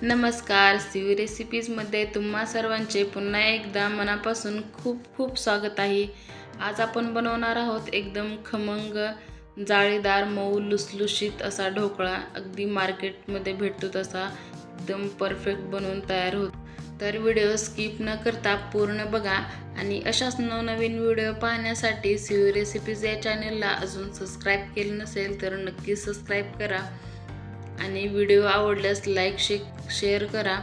नमस्कार सीव रेसिपीजमध्ये तुम्हा सर्वांचे पुन्हा एकदा मनापासून खूप खूप स्वागत आहे. आज आपण बनवणार आहोत एकदम खमंग जाळीदार मऊ लुसलुशीत असा ढोकळा. अगदी मार्केटमध्ये भेटतो तसा. एकदम परफेक्ट बनवून तयार होत. तर व्हिडिओ स्किप न करता पूर्ण बघा आणि अशाच नवनवीन व्हिडिओ पाहण्यासाठी सीव रेसिपीज या चॅनलला अजून सबस्क्राईब केलं नसेल तर नक्की सबस्क्राईब करा. आणि व्हिडिओ आवडल्यास लाईक शे शेअर करा.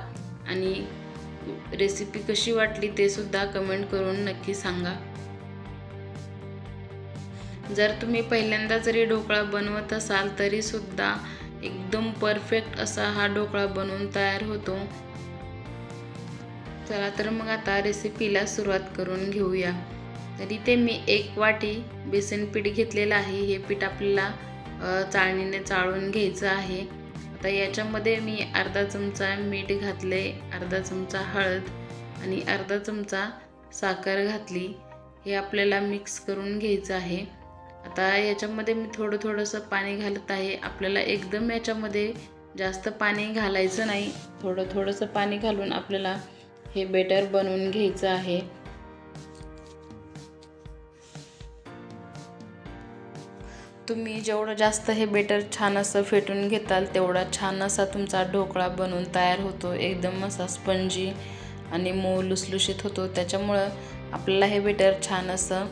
आणि रेसिपी कशी वाटली ते सुद्धा कमेंट करून नक्की सांगा. जर तुम्ही पहिल्यांदा जरी ढोकळा बनवत असाल तरी सुद्धा एकदम परफेक्ट असा हा ढोकळा बनवून तयार होतो. चला तर मग आता रेसिपीला सुरुवात करून घेऊया. तरी ते मी एक वाटी बेसन पीठ घेतलेलं आहे. हे पीठ आपल्याला चाळणीने चाळून घ्यायचं आहे. आता याच्यामध्ये मी अर्धा चमचा मीठ घातले अर्धा चमचा हळद आणि अर्धा चमचा साखर घातली. हे आपल्याला मिक्स करून घ्यायचं आहे. आता याच्यामध्ये मी थोडं थोडंसं पाणी घालत आहे. आपल्याला एकदम याच्यामध्ये जास्त पाणी घालायचं नाही. थोडं थोडंसं पाणी घालून आपल्याला हे बेटर बनवून घ्यायचं आहे. तुम्ही जेवढं जास्त हे बेटर छान असं फेटून घेताल तेवढा छान असा तुमचा ढोकळा बनवून तयार होतो. एकदम असा स्पंजी आणि मऊ लुसलुशीत होतो. त्याच्यामुळं आपल्याला हे बेटर छान असं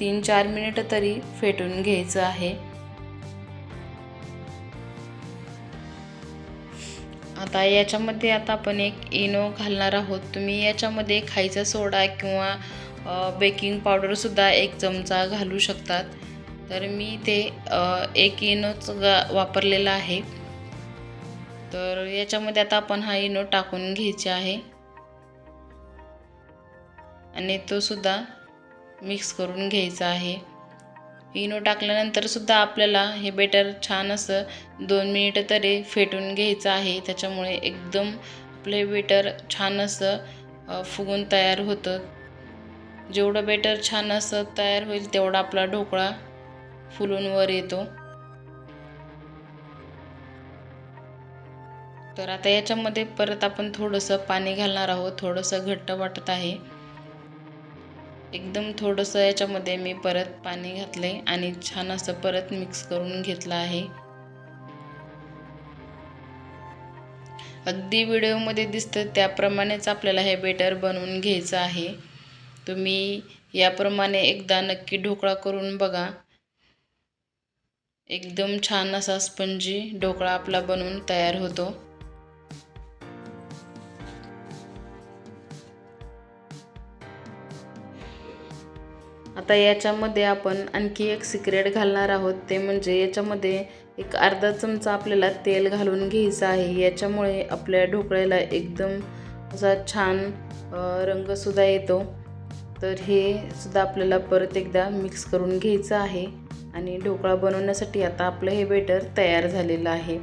तीन चार मिनिटं तरी फेटून घ्यायचं आहे. आता याच्यामध्ये आता आपण एक इनो घालणार आहोत. तुम्ही याच्यामध्ये खायचा सोडा किंवा बेकिंग पावडरसुद्धा एक चमचा घालू शकतात. तर मी ते एक इनोच गा वापरलेला आहे. तर याच्यामध्ये आता आपण हा इनो टाकून घ्यायचा आहे. आणि तो सुद्धा मिक्स करून घ्यायचा आहे. इनो टाकल्यानंतर सुद्धा आपल्याला हे बेटर छान असं दोन मिनिटं तरी फेटून घ्यायचं आहे. त्याच्यामुळे एकदम आपलं हे बेटर छान असं फुगून तयार होतं. जेवढं बेटर छान असं तयार होईल तेवढा आपला ढोकळा फुलून वर येतो. तर आता याच्यामध्ये परत आपण थोडंसं पाणी घालणार आहोत. थोडंसं घट्ट वाटत आहे. एकदम थोडंसं याच्यामध्ये मी परत पाणी घातले आणि छान असं परत मिक्स करून घेतलं आहे. अगदी व्हिडिओमध्ये दिसतं त्याप्रमाणेच आपल्याला हे बेटर बनवून घ्यायचं आहे. तुम्ही याप्रमाणे एकदा नक्की ढोकळा करून बघा. एकदम छान असा स्पंजी ढोकळा आपला बनवून तयार होतो. आता याच्यामध्ये आपण आणखी एक सिक्रेट घालणार आहोत ते म्हणजे याच्यामध्ये एक अर्धा चमचा आपल्याला तेल घालून घ्यायचं आहे. याच्यामुळे आपल्या ढोकळ्याला एकदम असा छान रंगसुद्धा येतो. तर हे सुद्धा आपल्याला परत एकदा मिक्स करून घ्यायचं आहे. आणि ढोकळा बनवण्यासाठी आता आपलं हे बेटर तयार झालेलं आहे.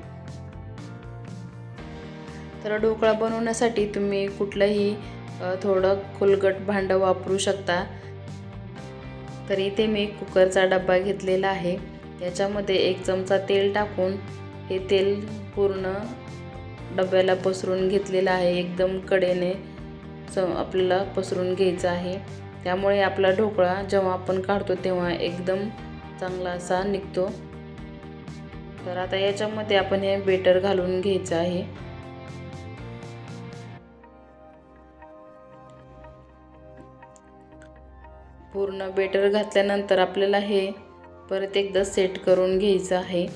तर ढोकळा बनवण्यासाठी तुम्ही कुठलंही थोडं खोलगट भांडं वापरू शकता. तर इथे मी कुकरचा डब्बा घेतलेला आहे. याच्यामध्ये एक चमचा तेल टाकून हे तेल पूर्ण डब्याला पसरून घेतलेलं आहे. एकदम कडेने च आपल्याला पसरून घ्यायचं आहे. त्यामुळे आपला ढोकळा जेव्हा आपण काढतो तेव्हा एकदम चांगला असा निघतो. तर आता याच्यामध्ये आपण हे बेटर घालून घ्यायचं आहे. पूर्ण बेटर घातल्यानंतर आपल्याला हे परत एकदा सेट करून घ्यायचं आहे.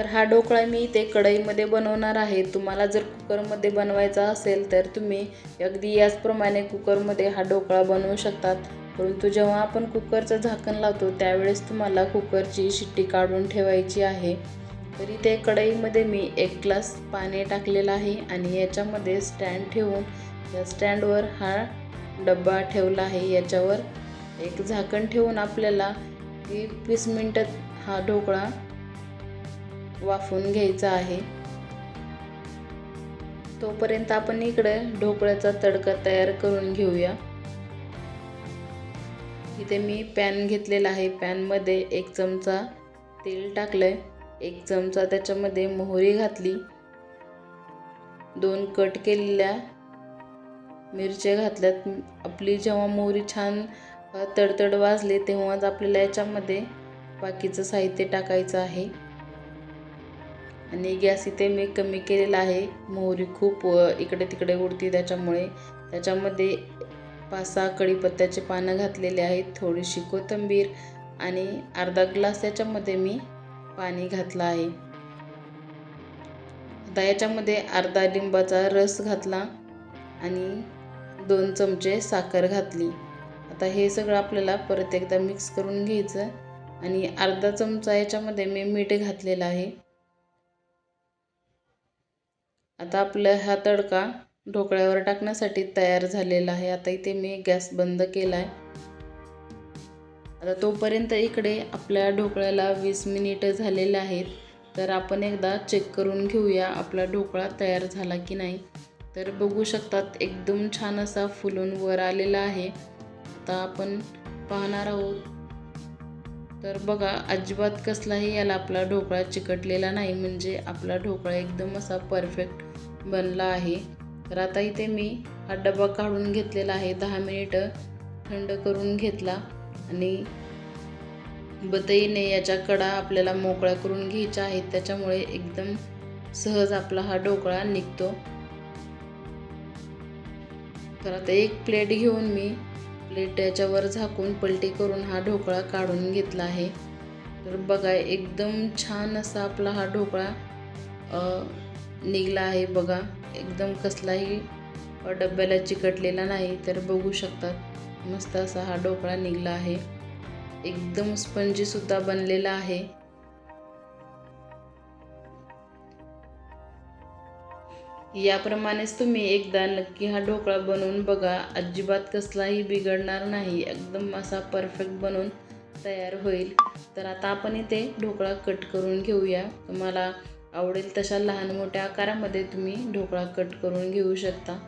तर हा ढोकळा मी इथे कढईमध्ये बनवणार आहे. तुम्हाला जर कुकरमध्ये बनवायचा असेल तर तुम्ही अगदी याचप्रमाणे कुकरमध्ये हा ढोकळा बनवू शकतात. परंतु जेव्हा आपण कुकरचं झाकण लावतो त्यावेळेस तुम्हाला कुकरची शिट्टी काढून ठेवायची आहे. तर इथे कढईमध्ये मी एक ग्लास पाणी टाकलेलं आहे आणि याच्यामध्ये स्टँड ठेवून या स्टँडवर हा डब्बा ठेवला आहे. याच्यावर एक झाकण ठेवून आपल्याला एक वीस मिनटात हा ढोकळा वाफवून घ्यायचा आहे. तोपर्यंत आपण इकडे ढोकळ्याचा तडका तयार करून घेऊया. इथे मी पॅन घेतलेला आहे. पॅनमध्ये एक चमचा तेल टाकलंय. एक चमचा त्याच्यामध्ये मोहरी घातली. दोन कट केलेल्या मिरच्या घातल्यात. आपली जेव्हा मोहरी छान तडतड वाजले तेव्हाच आपल्याला याच्यामध्ये बाकीचं साहित्य टाकायचं आहे. आणि गॅस इथे मी कमी केलेला आहे. मोहरी खूप इकडे तिकडे उडती त्याच्यामुळे. त्याच्यामध्ये पाच सहा कढीपत्त्याचे पानं घातलेले आहेत थोडीशी कोथिंबीर आणि अर्धा ग्लास याच्यामध्ये मी पाणी घातलं आहे. आता याच्यामध्ये अर्धा लिंबाचा रस घातला आणि दोन चमचे साखर घातली. आता हे सगळं आपल्याला परत एकदा मिक्स करून घ्यायचं आणि अर्धा चमचा याच्यामध्ये मी मीठ घातलेलं आहे. आता आपला हा तडका ढोकळ्यावर टाकण्यासाठी तयार झालेला आहे. आता इथे मी गॅस बंद केला आहे आता तोपर्यंत इकडे आपल्या ढोकळ्याला वीस मिनिटं झालेलं आहेत. तर आपण एकदा चेक करून घेऊया आपला ढोकळा तयार झाला की नाही. तर बघू शकतात एकदम छान असा फुलून वर आलेला आहे. आता आपण पाहणार आहोत तर बघा अजिबात कसलाही याला आपला ढोकळा चिकटलेला नाही. म्हणजे आपला ढोकळा एकदम असा परफेक्ट बनला आहे. तर आता इथे मी हा डबा काढून घेतलेला आहे. दहा मिनिटं थंड करून घेतला. आणि बतईने याच्या कडा आपल्याला मोकळ्या करून घ्यायच्या आहेत त्याच्यामुळे एकदम सहज आपला हा ढोकळा निघतो. तर आता एक प्लेट घेऊन मी प्लेट याच्यावर झाकून पलटी करून हा ढोकळा काढून घेतला आहे. तर बघा एकदम छान असा आपला हा ढोकळा निघाला निघला आहे बघा. एकदम कसलाही डब्याला चिकटलेला नाही तर बघू शकतात मस्त असा हा ढोकळा निघला आहे. एकदम स्पंजीसुद्धा बनलेला आहे. याप्रमाणेच तुम्ही एकदा नक्की हा ढोकळा बनवून बघा. अजिबात कसलाही बिघडणार नाही. एकदम असा परफेक्ट बनवून तयार होईल. तर आता आपण इथे ढोकळा कट करून घेऊया. तुम्हाला आवडेल तशा लहान मोठ्या आकारामध्ये तुम्ही ढोकळा कट करून घेऊ शकता.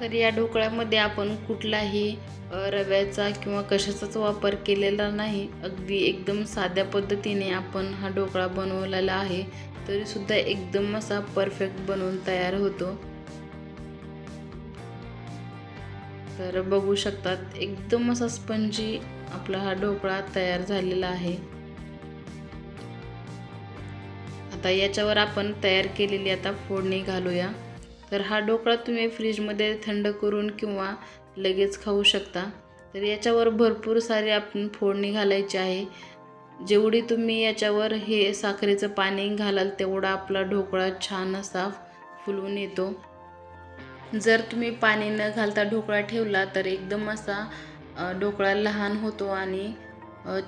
तर या ढोकळ्यामध्ये आपण कुठलाही रव्याचा किंवा कशाचाच वापर केलेला नाही. अगदी एकदम साध्या पद्धतीने आपण हा ढोकळा बनवलेला आहे तरीसुद्धा एकदम असा परफेक्ट बनवून तयार होतो. तर बघू शकतात एकदम असा स्पंजी आपला हा ढोकळा तयार झालेला आहे. आता याच्यावर आपण तयार केलेली आता फोडणी घालूया. तर हा ढोकळा तुम्ही फ्रीजमध्ये थंड करून किंवा लगेच खाऊ शकता. तर याच्यावर भरपूर सारी आपण फोडणी घालायची आहे. जेवढी तुम्ही याच्यावर हे साखरेचं पाणी घालाल तेवढा आपला ढोकळा छान असा फुलून येतो. जर तुम्ही पाणी न घालता ढोकळा ठेवला तर एकदम असा ढोकळा लहान होतो आणि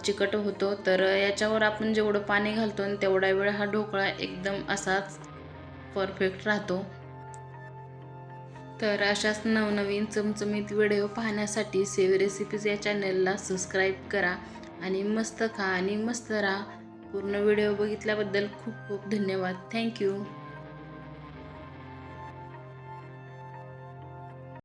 चिकट होतो. तर याच्यावर आपण जेवढं पाणी घालतो आणि तेवढा वेळ हा ढोकळा एकदम असाच परफेक्ट राहतो. तर अशाच नवनवीन चमचमीत व्हिडिओ पाहण्यासाठी सेव रेसिपीज या चॅनलला सबस्क्राईब करा आणि मस्त खा आणि मस्त राहा. पूर्ण व्हिडिओ बघितल्याबद्दल खूप खूप धन्यवाद. थँक्यू